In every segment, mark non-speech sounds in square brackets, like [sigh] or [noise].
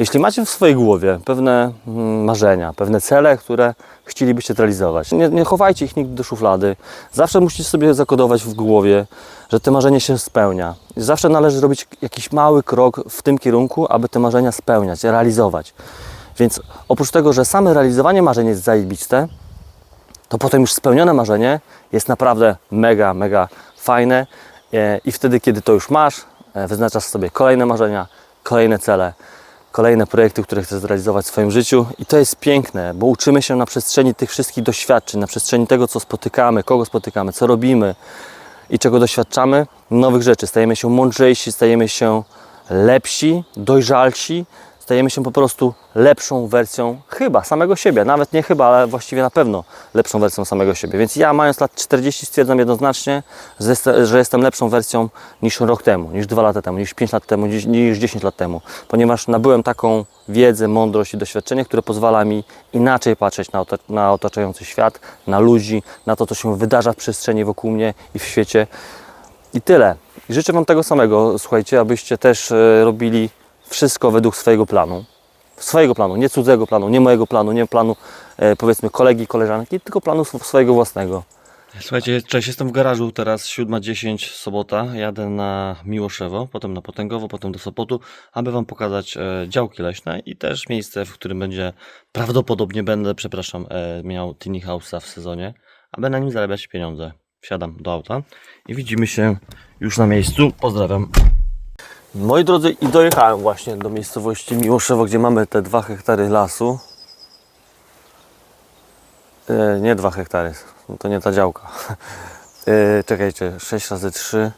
Jeśli macie w swojej głowie pewne mm, marzenia, pewne cele, które chcielibyście realizować, nie, nie chowajcie ich nigdy do szuflady. Zawsze musicie sobie zakodować w głowie, że to marzenie się spełnia. Zawsze należy robić jakiś mały krok w tym kierunku, aby te marzenia spełniać, realizować. Więc oprócz tego, że same realizowanie marzeń jest zajebiste, to potem już spełnione marzenie jest naprawdę mega, mega fajne E, i wtedy, kiedy to już masz, e, wyznaczasz sobie kolejne marzenia, kolejne cele, kolejne projekty, które chcesz zrealizować w swoim życiu i to jest piękne, bo uczymy się na przestrzeni tych wszystkich doświadczeń, na przestrzeni tego, co spotykamy, kogo spotykamy, co robimy i czego doświadczamy, nowych rzeczy. Stajemy się mądrzejsi, stajemy się lepsi, dojrzalsi, stajemy się po prostu lepszą wersją chyba samego siebie, nawet nie chyba, ale właściwie na pewno lepszą wersją samego siebie. Więc ja mając lat 40 stwierdzam jednoznacznie, że jestem, lepszą wersją niż rok temu, niż dwa lata temu, niż 5 lat temu, niż, niż 10 lat temu, ponieważ nabyłem taką wiedzę, mądrość i doświadczenie, które pozwala mi inaczej patrzeć na, na otaczający świat, na ludzi, na to, co się wydarza w przestrzeni wokół mnie i w świecie. I tyle. I życzę Wam tego samego, słuchajcie, abyście też e, robili wszystko według swojego planu. Swojego planu, nie cudzego planu, nie mojego planu, nie planu e, powiedzmy kolegi, koleżanki, tylko planu sw- swojego własnego. Słuchajcie, cześć, jestem w garażu teraz, 7.10, sobota, jadę na Miłoszewo, potem na Potęgowo, potem do Sopotu, aby Wam pokazać e, działki leśne i też miejsce, w którym będzie, prawdopodobnie będę, przepraszam, e, miał tiny house'a w sezonie, aby na nim zarabiać pieniądze. Wsiadam do auta i widzimy się już na miejscu. Pozdrawiam. Moi drodzy, i dojechałem właśnie do miejscowości Miłoszewo, gdzie mamy te 2 hektary lasu. E, nie 2 hektary, to nie ta działka. [laughs] E, czekajcie, 6 razy 3.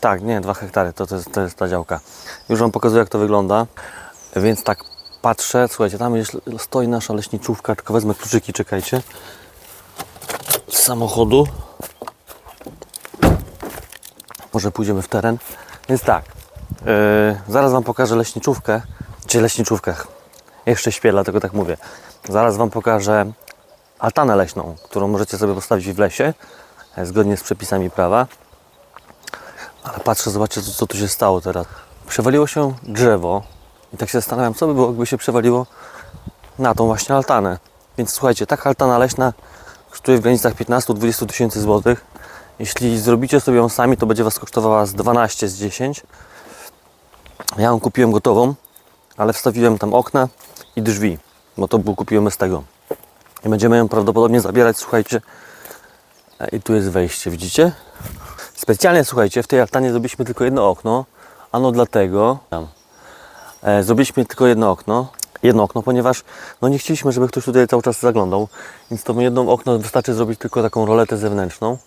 Tak, nie, 2 hektary, to, to, jest, to jest ta działka. Już Wam pokazuję, jak to wygląda. Więc tak patrzę, słuchajcie, tam jest, stoi nasza leśniczówka, tylko wezmę kluczyki, czekajcie. Z samochodu. Może pójdziemy w teren. Więc tak, yy, zaraz Wam pokażę leśniczówkę, czy leśniczówkach. Jeszcze śpię, dlatego tak mówię. Zaraz Wam pokażę altanę leśną, którą możecie sobie postawić w lesie, e, zgodnie z przepisami prawa. Ale patrzę, zobaczcie, co, co tu się stało teraz. Przewaliło się drzewo i tak się zastanawiam, co by było, gdyby się przewaliło na tą właśnie altanę. Więc słuchajcie, taka altana leśna kosztuje w granicach 15-20 tysięcy złotych. Jeśli zrobicie sobie ją sami, to będzie Was kosztowała z 12 z 10. Ja ją kupiłem gotową, ale wstawiłem tam okna i drzwi, bo to był kupiłem z tego. I będziemy ją prawdopodobnie zabierać, słuchajcie. E, I tu jest wejście, widzicie? Specjalnie, słuchajcie, w tej altanie zrobiliśmy tylko jedno okno. Ano dlatego, tam, e, zrobiliśmy tylko jedno okno. Jedno okno, ponieważ no nie chcieliśmy, żeby ktoś tutaj cały czas zaglądał. Więc to jedno okno wystarczy zrobić tylko taką roletę zewnętrzną.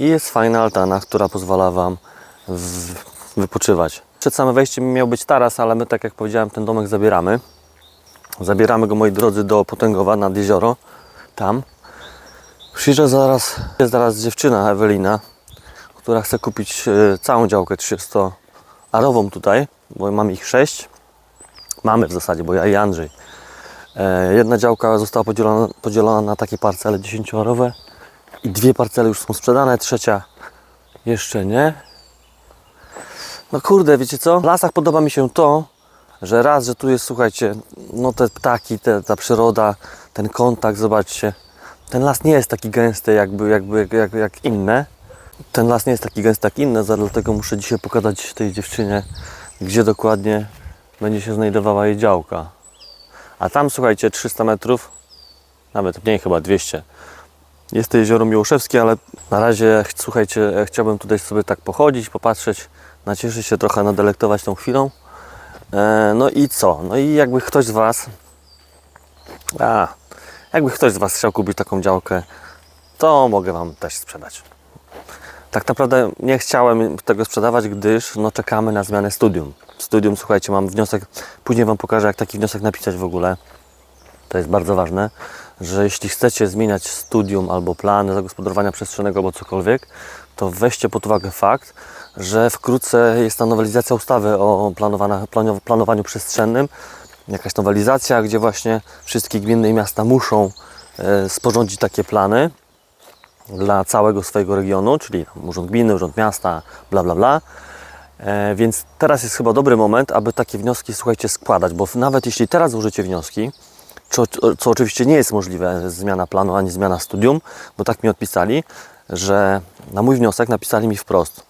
I jest fajna altana, która pozwala Wam wypoczywać. Przed samym wejściem miał być taras, ale my, tak jak powiedziałem, ten domek zabieramy. Zabieramy go, moi drodzy, do Potęgowa nad jezioro. Tam. Przyjeżdża zaraz, jest zaraz dziewczyna Ewelina, która chce kupić e, całą działkę 300-arową tutaj, bo mamy ich sześć. Mamy w zasadzie, bo ja i Andrzej. E, Jedna działka została podzielona, podzielona na takie parcele 10-arowe i dwie parcele już są sprzedane, trzecia jeszcze nie. No kurde, wiecie co? W lasach podoba mi się to, że raz, że tu jest, słuchajcie, no te ptaki, te, ta przyroda, ten kontakt, zobaczcie. Ten las nie jest taki gęsty jakby, jakby jak, jak inne. Ten las nie jest taki gęsty jak inne, dlatego muszę dzisiaj pokazać tej dziewczynie, gdzie dokładnie będzie się znajdowała jej działka. A tam, słuchajcie, 300 metrów, nawet mniej chyba 200, jest to jezioro Miłoszewskie, ale na razie, ch- słuchajcie, e, chciałbym tutaj sobie tak pochodzić, popatrzeć, nacieszyć się trochę, nadelektować tą chwilą. E, no i co? No i jakby ktoś z Was, a, jakby ktoś z Was chciał kupić taką działkę, to mogę Wam też sprzedać. Tak naprawdę nie chciałem tego sprzedawać, gdyż no, czekamy na zmianę studium. Studium, słuchajcie, mam wniosek, później Wam pokażę, jak taki wniosek napisać w ogóle. To jest bardzo ważne, że jeśli chcecie zmieniać studium albo plany zagospodarowania przestrzennego albo cokolwiek, to weźcie pod uwagę fakt, że wkrótce jest ta nowelizacja ustawy o planowaniu przestrzennym. Jakaś nowelizacja, gdzie właśnie wszystkie gminy i miasta muszą e, sporządzić takie plany dla całego swojego regionu, czyli Urząd Gminy, Urząd Miasta, bla bla bla. E, więc teraz jest chyba dobry moment, aby takie wnioski, słuchajcie, składać, bo nawet jeśli teraz złożycie wnioski, co, co oczywiście nie jest możliwe, zmiana planu ani zmiana studium, bo tak mi odpisali, że na mój wniosek napisali mi wprost,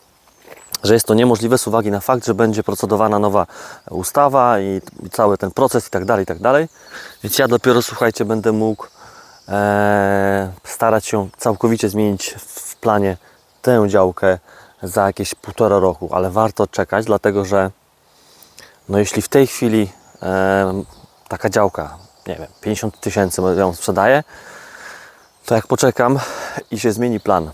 że jest to niemożliwe z uwagi na fakt, że będzie procedowana nowa ustawa i, i cały ten proces i tak dalej, i tak dalej. Więc ja dopiero, słuchajcie, będę mógł e, starać się całkowicie zmienić w planie tę działkę za jakieś półtora roku, ale warto czekać, dlatego że no jeśli w tej chwili e, taka działka, nie wiem, 50 tysięcy ją sprzedaję, to jak poczekam i się zmieni plan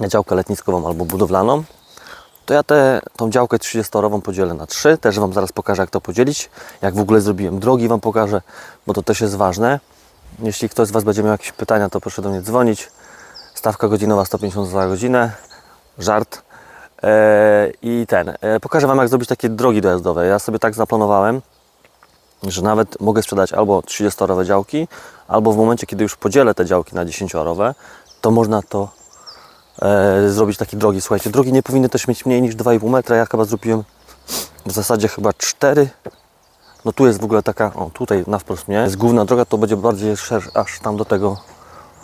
na działkę letniskową albo budowlaną, to ja tę tą działkę 30-torową podzielę na trzy. Też Wam zaraz pokażę, jak to podzielić. Jak w ogóle zrobiłem drogi, Wam pokażę, bo to też jest ważne. Jeśli ktoś z Was będzie miał jakieś pytania, to proszę do mnie dzwonić. Stawka godzinowa 150 za godzinę. Żart. Eee, I ten. E, pokażę Wam, jak zrobić takie drogi dojazdowe. Ja sobie tak zaplanowałem, że nawet mogę sprzedać albo 30-torowe działki, albo w momencie, kiedy już podzielę te działki na 10-torowe, to można to e, zrobić takie drogi. Słuchajcie, drogi nie powinny też mieć mniej niż 2,5 metra. Ja chyba zrobiłem w zasadzie chyba 4. No tu jest w ogóle taka, o tutaj na wprost mnie, jest główna droga, to będzie bardziej szersza, aż tam do tego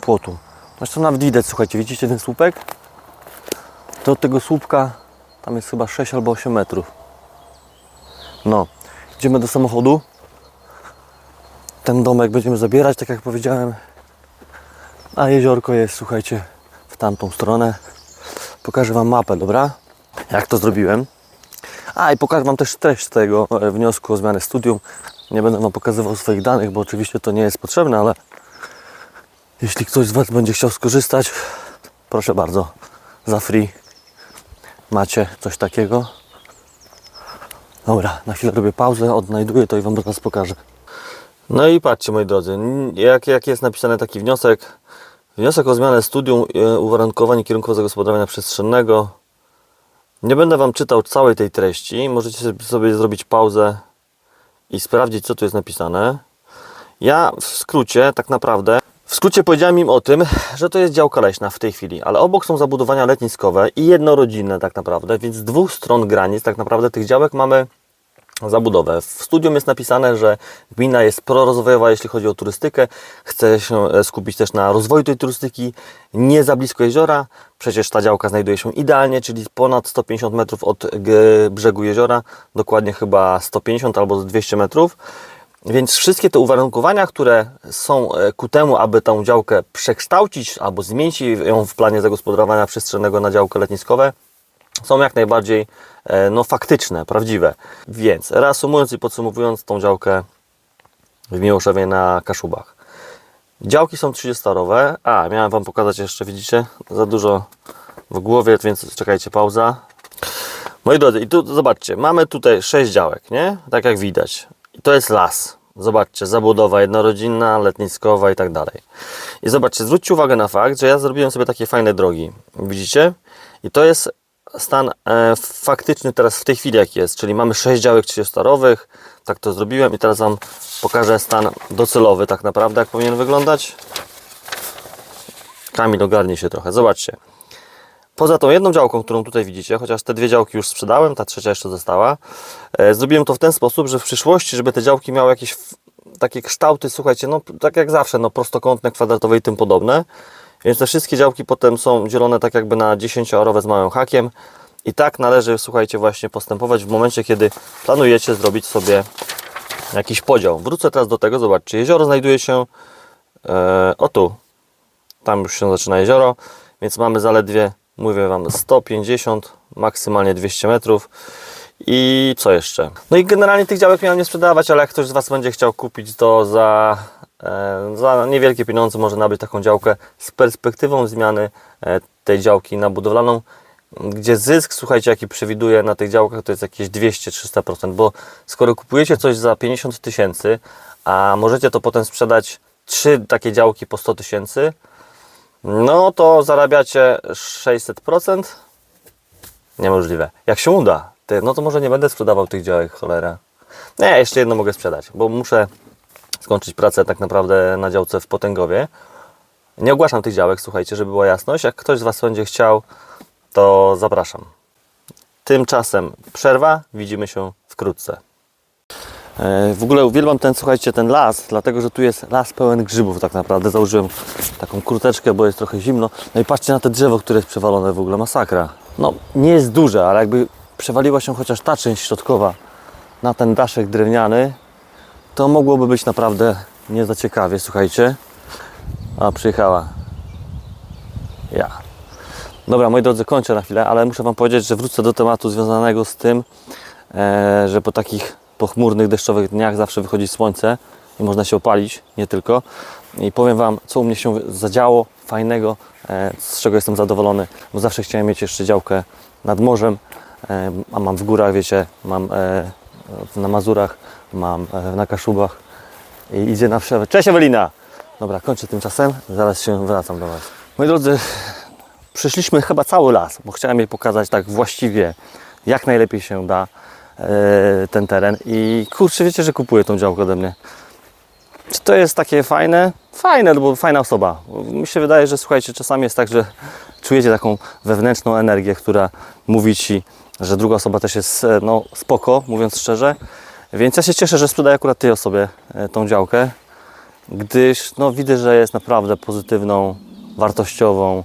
płotu. Zresztą nawet widać, słuchajcie, widzicie ten słupek? To od tego słupka tam jest chyba 6 albo 8 metrów. No, idziemy do samochodu. Ten domek będziemy zabierać, tak jak powiedziałem. A jeziorko jest, słuchajcie, w tamtą stronę. Pokażę Wam mapę, dobra? Jak to zrobiłem. A i pokażę Wam też treść tego e, wniosku o zmianę studium. Nie będę Wam pokazywał swoich danych, bo oczywiście to nie jest potrzebne, ale jeśli ktoś z Was będzie chciał skorzystać, proszę bardzo, za free macie coś takiego. Dobra, na chwilę robię pauzę, odnajduję to i Wam teraz pokażę. No i patrzcie moi drodzy, jak, jak jest napisany taki wniosek. Wniosek o zmianę studium e, uwarunkowań kierunkowo zagospodarowania przestrzennego. Nie będę Wam czytał całej tej treści. Możecie sobie zrobić pauzę i sprawdzić, co tu jest napisane. Ja w skrócie, tak naprawdę, w skrócie powiedziałem im o tym, że to jest działka leśna w tej chwili, ale obok są zabudowania letniskowe i jednorodzinne tak naprawdę, więc z dwóch stron granic tak naprawdę tych działek mamy zabudowę. W studium jest napisane, że gmina jest prorozwojowa, jeśli chodzi o turystykę. Chce się e, skupić też na rozwoju tej turystyki, nie za blisko jeziora. Przecież ta działka znajduje się idealnie, czyli ponad 150 metrów od brzegu jeziora, dokładnie chyba 150 albo 200 metrów. Więc wszystkie te uwarunkowania, które są e, ku temu, aby tą działkę przekształcić albo zmienić ją w planie zagospodarowania przestrzennego na działkę letniskowe, są jak najbardziej e, no, faktyczne, prawdziwe. Więc reasumując i podsumowując tą działkę w Miłoszewie na Kaszubach. Działki są 30-torowe. A, miałem Wam pokazać jeszcze, widzicie, za dużo w głowie, więc czekajcie, pauza. Moi drodzy, i tu zobaczcie, mamy tutaj 6 działek, nie? Tak jak widać. I to jest las. Zobaczcie, zabudowa jednorodzinna, letniskowa i tak dalej. I zobaczcie, zwróćcie uwagę na fakt, że ja zrobiłem sobie takie fajne drogi. Widzicie? I to jest stan e, faktyczny teraz w tej chwili jaki jest, czyli mamy 6 działek 30-starowych, tak to zrobiłem i teraz Wam pokażę stan docelowy tak naprawdę, jak powinien wyglądać. Kamil ogarnie się trochę, zobaczcie. Poza tą jedną działką, którą tutaj widzicie, chociaż te dwie działki już sprzedałem, ta trzecia jeszcze została, e, zrobiłem to w ten sposób, że w przyszłości, żeby te działki miały jakieś takie kształty, słuchajcie, no tak jak zawsze, no prostokątne, kwadratowe i tym podobne, więc te wszystkie działki potem są dzielone tak jakby na 10-orowe z małym hakiem i tak należy, słuchajcie, właśnie postępować w momencie, kiedy planujecie zrobić sobie jakiś podział. Wrócę teraz do tego, zobaczcie, jezioro znajduje się e, o tu, tam już się zaczyna jezioro, więc mamy zaledwie, mówię Wam, 150, maksymalnie 200 metrów. I co jeszcze? No i generalnie tych działek miałem nie sprzedawać, ale jak ktoś z Was będzie chciał kupić to za, za niewielkie pieniądze, może nabyć taką działkę z perspektywą zmiany e, tej działki na budowlaną, gdzie zysk, słuchajcie, jaki przewiduję na tych działkach, to jest jakieś 200-300%, bo skoro kupujecie coś za 50 tysięcy, a możecie to potem sprzedać trzy takie działki po 100 tysięcy, no to zarabiacie 600%. Niemożliwe. Jak się uda, no to może nie będę sprzedawał tych działek, cholera. Nie, jeszcze jedno mogę sprzedać, bo muszę skończyć pracę tak naprawdę na działce w Potęgowie. Nie ogłaszam tych działek, słuchajcie, żeby była jasność. Jak ktoś z Was będzie chciał, to zapraszam. Tymczasem przerwa, widzimy się wkrótce. E, W ogóle uwielbiam ten, słuchajcie, ten las, dlatego że tu jest las pełen grzybów tak naprawdę. Założyłem taką kurteczkę, bo jest trochę zimno. No i patrzcie na te drzewo, które jest przewalone w ogóle, masakra. No, nie jest duże, ale jakby przewaliła się chociaż ta część środkowa na ten daszek drewniany, to mogłoby być naprawdę nie za ciekawie, słuchajcie. A, przyjechała. Ja. Dobra, moi drodzy, kończę na chwilę, ale muszę Wam powiedzieć, że wrócę do tematu związanego z tym, e, że po takich pochmurnych, deszczowych dniach zawsze wychodzi słońce i można się opalić, nie tylko. I powiem Wam, co u mnie się zadziało fajnego, e, z czego jestem zadowolony, bo zawsze chciałem mieć jeszcze działkę nad morzem, e, a mam w górach, wiecie, mam e, na Mazurach, mam e, na Kaszubach i idzie na wszewę. Cześć Ewelina! Dobra, kończę tymczasem, zaraz się wracam do Was. Moi drodzy, przeszliśmy chyba cały las, bo chciałem jej pokazać tak właściwie, jak najlepiej się da e, ten teren. I kurczę, wiecie, że kupuję tą działkę ode mnie. Czy to jest takie fajne? Fajne, bo fajna osoba. Mi się wydaje, że słuchajcie, czasami jest tak, że czujecie taką wewnętrzną energię, która mówi Ci, że druga osoba też jest e, no, spoko, mówiąc szczerze. Więc ja się cieszę, że sprzedaję akurat tej osobie e, tą działkę, gdyż no, widzę, że jest naprawdę pozytywną, wartościową,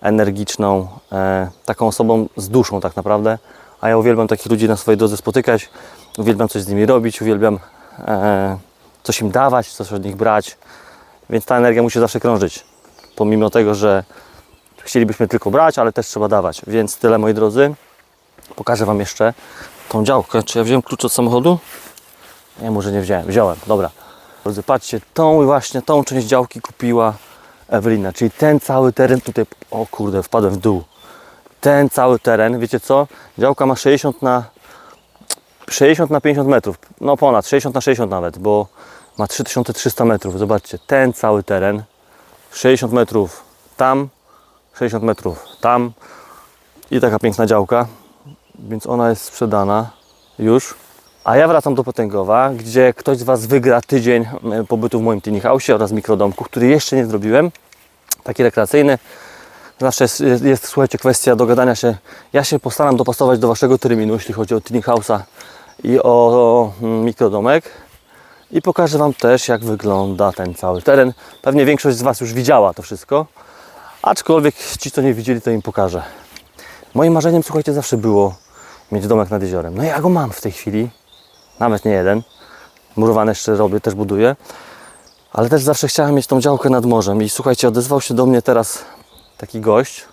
energiczną, e, taką osobą z duszą tak naprawdę. A ja uwielbiam takich ludzi na swojej drodze spotykać, uwielbiam coś z nimi robić, uwielbiam e, coś im dawać, coś od nich brać. Więc ta energia musi zawsze krążyć. Pomimo tego, że chcielibyśmy tylko brać, ale też trzeba dawać. Więc tyle moi drodzy. Pokażę Wam jeszcze tą działkę. Czy ja wziąłem klucz od samochodu? Nie, może nie wziąłem. Wziąłem, dobra. Drodzy, patrzcie, tą właśnie, tą część działki kupiła Ewelina, czyli ten cały teren tutaj, o kurde, wpadłem w dół. Ten cały teren, wiecie co? Działka ma 60 na 60 na 50 metrów, no ponad 60 na 60 nawet, bo ma 3300 metrów. Zobaczcie, ten cały teren, 60 metrów tam, 60 metrów tam i taka piękna działka, więc ona jest sprzedana już. A ja wracam do Potęgowa, gdzie ktoś z Was wygra tydzień e, pobytu w moim tiny house oraz mikrodomku, który jeszcze nie zrobiłem. Taki rekreacyjny. Zawsze jest, jest, jest, słuchajcie, kwestia dogadania się. Ja się postaram dopasować do Waszego terminu, jeśli chodzi o tiny house'a i o, o mm, mikrodomek. I pokażę Wam też, jak wygląda ten cały teren. Pewnie większość z Was już widziała to wszystko, aczkolwiek ci, co nie widzieli, to im pokażę. Moim marzeniem, słuchajcie, zawsze było mieć domek nad jeziorem. No ja go mam w tej chwili, nawet nie jeden. Murowane jeszcze robię, też buduję. Ale też zawsze chciałem mieć tą działkę nad morzem. I słuchajcie, odezwał się do mnie teraz taki gość,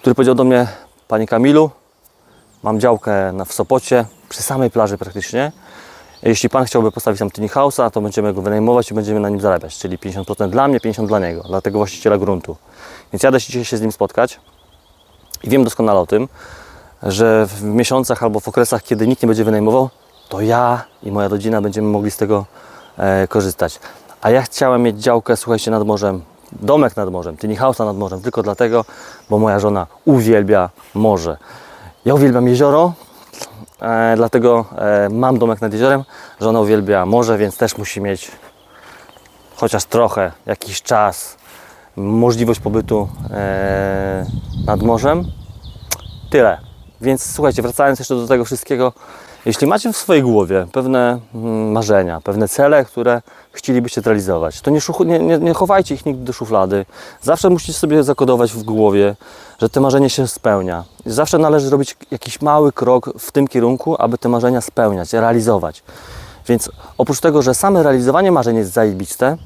który powiedział do mnie, Panie Kamilu, mam działkę w Sopocie, przy samej plaży praktycznie. Jeśli Pan chciałby postawić tam tiny house'a, to będziemy go wynajmować i będziemy na nim zarabiać. Czyli 50% dla mnie, 50% dla niego, dla tego właściciela gruntu. Więc jadę się dzisiaj się z nim spotkać i wiem doskonale o tym, że w miesiącach albo w okresach, kiedy nikt nie będzie wynajmował, to ja i moja rodzina będziemy mogli z tego e, korzystać. A ja chciałem mieć działkę, słuchajcie, nad morzem, domek nad morzem, tiny house'a nad morzem, tylko dlatego, bo moja żona uwielbia morze. Ja uwielbiam jezioro, e, dlatego e, mam domek nad jeziorem. Żona uwielbia morze, więc też musi mieć chociaż trochę, jakiś czas, możliwość pobytu e, nad morzem. Tyle. Więc słuchajcie, wracając jeszcze do tego wszystkiego, jeśli macie w swojej głowie pewne mm, marzenia, pewne cele, które chcielibyście realizować, to nie, nie, nie, chowajcie ich nigdy do szuflady. Zawsze musicie sobie zakodować w głowie, że te marzenie się spełnia. Zawsze należy robić jakiś mały krok w tym kierunku, aby te marzenia spełniać, realizować. Więc oprócz tego, że same realizowanie marzeń jest zajebiste,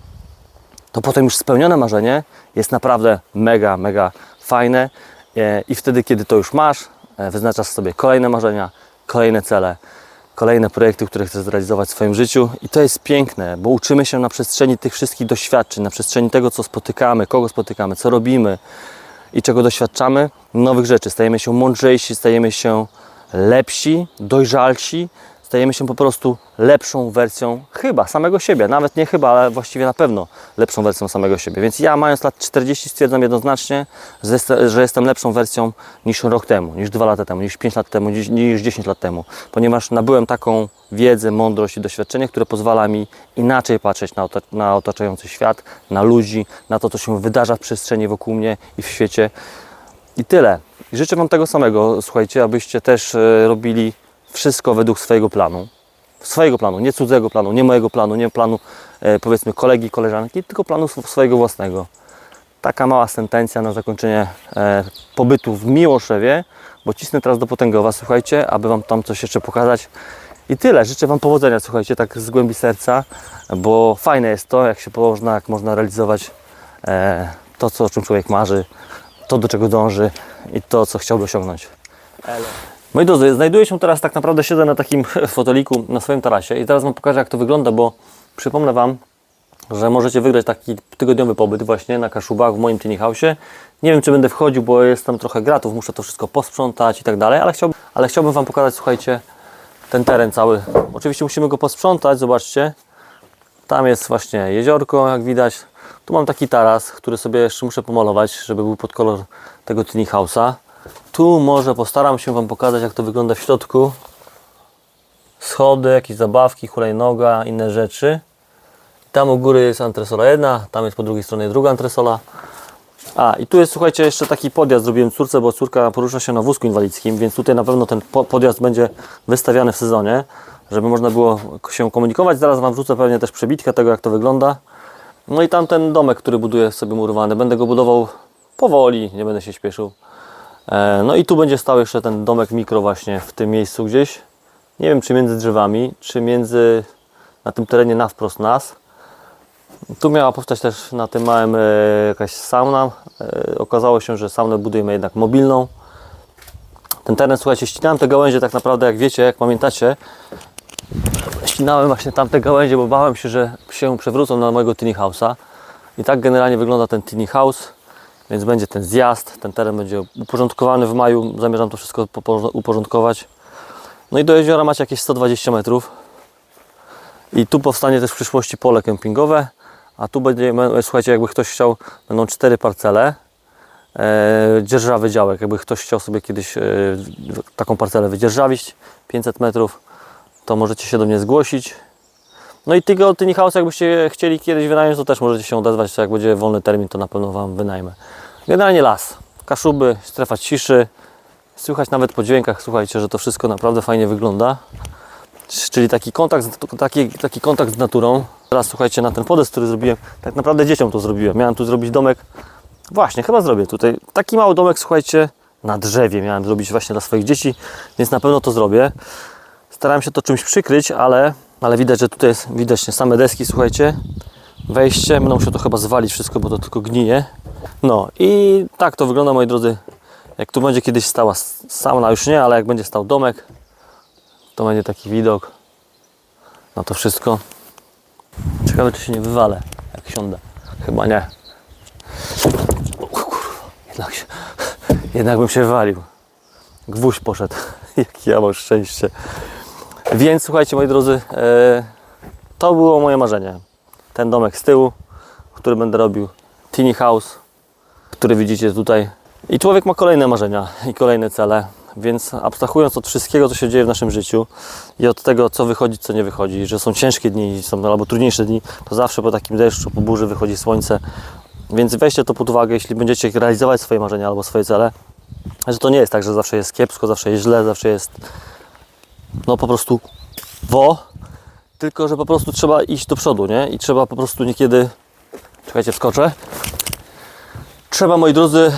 to potem już spełnione marzenie jest naprawdę mega, mega fajne E, i wtedy, kiedy to już masz, wyznaczasz sobie kolejne marzenia, kolejne cele, kolejne projekty, które chcesz zrealizować w swoim życiu i to jest piękne, bo uczymy się na przestrzeni tych wszystkich doświadczeń, na przestrzeni tego, co spotykamy, kogo spotykamy, co robimy i czego doświadczamy, nowych rzeczy. Stajemy się mądrzejsi, stajemy się lepsi, dojrzalsi, stajemy się po prostu lepszą wersją chyba samego siebie, nawet nie chyba, ale właściwie na pewno lepszą wersją samego siebie. Więc ja mając lat 40 stwierdzam jednoznacznie, że jest- że jestem lepszą wersją niż rok temu, niż dwa lata temu, niż 5 lat temu, niż, niż 10 lat temu, ponieważ nabyłem taką wiedzę, mądrość i doświadczenie, które pozwala mi inaczej patrzeć na, na otaczający świat, na ludzi, na to, co się wydarza w przestrzeni wokół mnie i w świecie. I tyle. I życzę Wam tego samego, słuchajcie, abyście też e, robili wszystko według swojego planu. Swojego planu, nie cudzego planu, nie mojego planu, nie planu e, powiedzmy kolegi, koleżanki, tylko planu sw- swojego własnego. Taka mała sentencja na zakończenie e, pobytu w Miłoszewie, bo cisnę teraz do Potęgowa, słuchajcie, aby Wam tam coś jeszcze pokazać. I tyle. Życzę Wam powodzenia, słuchajcie, tak z głębi serca, bo fajne jest to, jak się można, jak można realizować e, to, co, o czym człowiek marzy, to, do czego dąży i to, co chciałby osiągnąć. Moi drodzy, znajduję się teraz, tak naprawdę siedzę na takim [laughs] foteliku na swoim tarasie i teraz Wam pokażę, jak to wygląda, bo przypomnę Wam, że możecie wygrać taki tygodniowy pobyt właśnie na Kaszubach w moim tiny house'ie. Nie wiem, czy będę wchodził, bo jest tam trochę gratów, muszę to wszystko posprzątać i tak dalej, ale chciałbym, ale chciałbym Wam pokazać, słuchajcie, ten teren cały. Oczywiście musimy go posprzątać, zobaczcie. Tam jest właśnie jeziorko, jak widać. Tu mam taki taras, który sobie jeszcze muszę pomalować, żeby był pod kolor tego tiny house'a. Tu może postaram się Wam pokazać, jak to wygląda w środku. Schody, jakieś zabawki, hulajnoga, inne rzeczy. Tam u góry jest antresola jedna, tam jest po drugiej stronie druga antresola. A, i tu jest, słuchajcie, jeszcze taki podjazd zrobiłem córce, bo córka porusza się na wózku inwalidzkim, więc tutaj na pewno ten po- podjazd będzie wystawiany w sezonie, żeby można było się komunikować. Zaraz Wam wrzucę pewnie też przebitkę tego, jak to wygląda. No i tam ten domek, który buduję sobie murowany, będę go budował powoli, nie będę się śpieszył. E, No i tu będzie stał jeszcze ten domek mikro właśnie w tym miejscu gdzieś. Nie wiem, czy między drzewami, czy między na tym terenie na wprost nas. Tu miała powstać też na tym małym e, jakaś sauna. E, okazało się, że saunę budujemy jednak mobilną. Ten teren, słuchajcie, ścinałem te gałęzie tak naprawdę, jak wiecie, jak pamiętacie. Ścinałem właśnie tamte gałęzie, bo bałem się, że się przewrócą na mojego tiny house'a. I tak generalnie wygląda ten tiny house. Więc będzie ten zjazd, ten teren będzie uporządkowany w maju. Zamierzam to wszystko uporządkować. No i do jeziora macie jakieś 120 metrów. I tu powstanie też w przyszłości pole kempingowe. A tu będzie, słuchajcie, jakby ktoś chciał, będą cztery parcele. E, dzierżawy działek. Jakby ktoś chciał sobie kiedyś e, taką parcelę wydzierżawić, 500 metrów, to możecie się do mnie zgłosić. No i tego Tiny House, jakbyście chcieli kiedyś wynająć, to też możecie się odezwać, jak będzie wolny termin, to na pewno Wam wynajmę. Generalnie las, Kaszuby, strefa ciszy, słychać nawet po dźwiękach, słuchajcie, że to wszystko naprawdę fajnie wygląda. Czyli taki kontakt, taki, taki kontakt z naturą. Teraz słuchajcie, na ten podest, który zrobiłem, tak naprawdę dzieciom to zrobiłem. Miałem tu zrobić domek, właśnie, chyba zrobię tutaj. Taki mały domek, słuchajcie, na drzewie miałem zrobić właśnie dla swoich dzieci, więc na pewno to zrobię. Starałem się to czymś przykryć, ale, ale widać, że tutaj jest widocznie same deski, słuchajcie. Wejście, będę musiał to chyba zwalić wszystko, bo to tylko gnije. No i tak to wygląda, moi drodzy. Jak tu będzie kiedyś stała sauna, już nie, ale jak będzie stał domek, to będzie taki widok na to wszystko. Ciekawe, czy się nie wywalę, jak siądę. Chyba nie. O kurwa, jednak, się, jednak bym się wywalił. Gwóźdź poszedł. [laughs] Jakie ja mam szczęście. Więc słuchajcie, moi drodzy, e, to było moje marzenie. Ten domek z tyłu, który będę robił. Tiny house, który widzicie tutaj. I człowiek ma kolejne marzenia i kolejne cele. Więc abstrahując od wszystkiego, co się dzieje w naszym życiu i od tego, co wychodzi, co nie wychodzi, że są ciężkie dni, są albo trudniejsze dni, to zawsze po takim deszczu, po burzy wychodzi słońce. Więc weźcie to pod uwagę, jeśli będziecie realizować swoje marzenia albo swoje cele, że to nie jest tak, że zawsze jest kiepsko, zawsze jest źle, zawsze jest no po prostu wo, tylko że po prostu trzeba iść do przodu, nie? I trzeba po prostu niekiedy, czekajcie, wskoczę, trzeba, moi drodzy,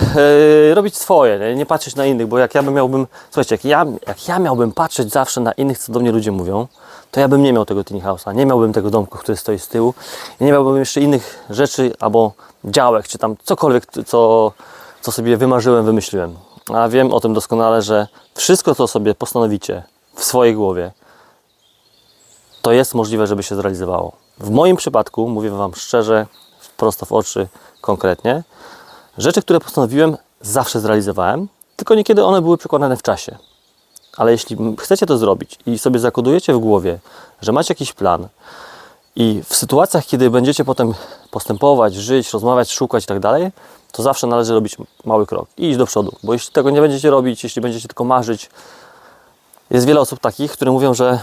e, robić swoje, nie? nie patrzeć na innych, bo jak ja bym miałbym, słuchajcie, jak ja, jak ja miałbym patrzeć zawsze na innych, co do mnie ludzie mówią, to ja bym nie miał tego tiny house'a, nie miałbym tego domku, który stoi z tyłu, nie miałbym jeszcze innych rzeczy, albo działek, czy tam cokolwiek, co, co sobie wymarzyłem, wymyśliłem. A wiem o tym doskonale, że wszystko, co sobie postanowicie w swojej głowie, to jest możliwe, żeby się zrealizowało. W moim przypadku, mówię Wam szczerze, prosto w oczy, konkretnie, rzeczy, które postanowiłem, zawsze zrealizowałem, tylko niekiedy one były przekładane w czasie. Ale jeśli chcecie to zrobić i sobie zakodujecie w głowie, że macie jakiś plan i w sytuacjach, kiedy będziecie potem postępować, żyć, rozmawiać, szukać i tak to zawsze należy robić mały krok i iść do przodu. Bo jeśli tego nie będziecie robić, jeśli będziecie tylko marzyć, jest wiele osób takich, które mówią, że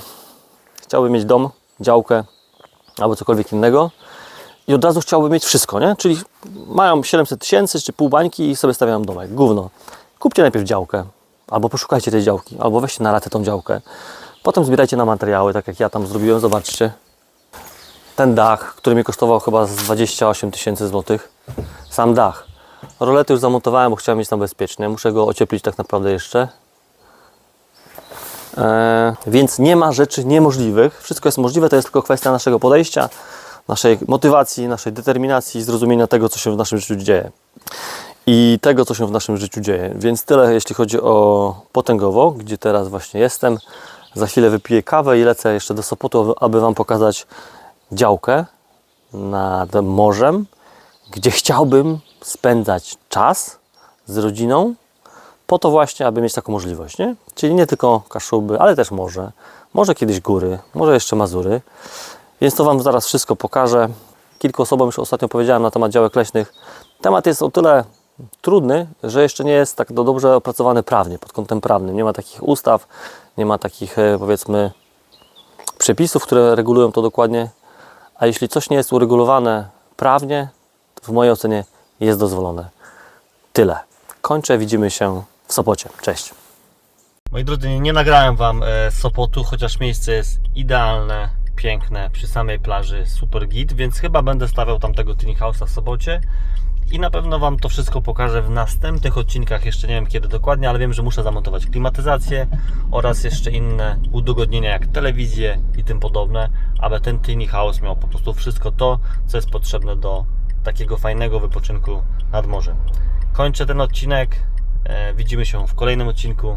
chciałby mieć dom, działkę albo cokolwiek innego i od razu chciałby mieć wszystko, nie? Czyli mają 700 tysięcy czy pół bańki i sobie stawiają domek. Gówno. kupcie najpierw działkę, albo poszukajcie tej działki, albo weźcie na ratę tą działkę. Potem zbierajcie na materiały, tak jak ja tam zrobiłem, zobaczcie. Ten dach, który mi kosztował chyba z 28 tysięcy złotych. Sam dach. Rolety już zamontowałem, bo chciałem mieć tam bezpiecznie. Muszę go ocieplić tak naprawdę jeszcze. E, więc nie ma rzeczy niemożliwych. Wszystko jest możliwe, to jest tylko kwestia naszego podejścia, naszej motywacji, naszej determinacji, zrozumienia tego, co się w naszym życiu dzieje. I tego, co się w naszym życiu dzieje. Więc tyle, jeśli chodzi o Potęgowo, gdzie teraz właśnie jestem. Za chwilę wypiję kawę i lecę jeszcze do Sopotu, aby Wam pokazać działkę nad morzem, gdzie chciałbym spędzać czas z rodziną, po to właśnie, aby mieć taką możliwość, nie? Czyli nie tylko Kaszuby, ale też morze, może kiedyś góry, może jeszcze Mazury. Więc to Wam zaraz wszystko pokażę. Kilku osobom już ostatnio powiedziałem na temat działek leśnych. Temat jest o tyle trudny, że jeszcze nie jest tak do- dobrze opracowany prawnie, pod kątem prawnym. Nie ma takich ustaw, nie ma takich e, powiedzmy przepisów, które regulują to dokładnie. A jeśli coś nie jest uregulowane prawnie, w mojej ocenie jest dozwolone. Tyle. Kończę, widzimy się w Sopocie. Cześć. Moi drodzy, nie nagrałem Wam e, Sopotu, chociaż miejsce jest idealne, piękne, przy samej plaży, super git, więc chyba będę stawiał tam tego tiny house'a w Sopocie i na pewno Wam to wszystko pokażę w następnych odcinkach, jeszcze nie wiem kiedy dokładnie, ale wiem, że muszę zamontować klimatyzację oraz jeszcze inne udogodnienia jak telewizję i tym podobne, aby ten tiny house miał po prostu wszystko to, co jest potrzebne do takiego fajnego wypoczynku nad morzem. Kończę ten odcinek, e, widzimy się w kolejnym odcinku,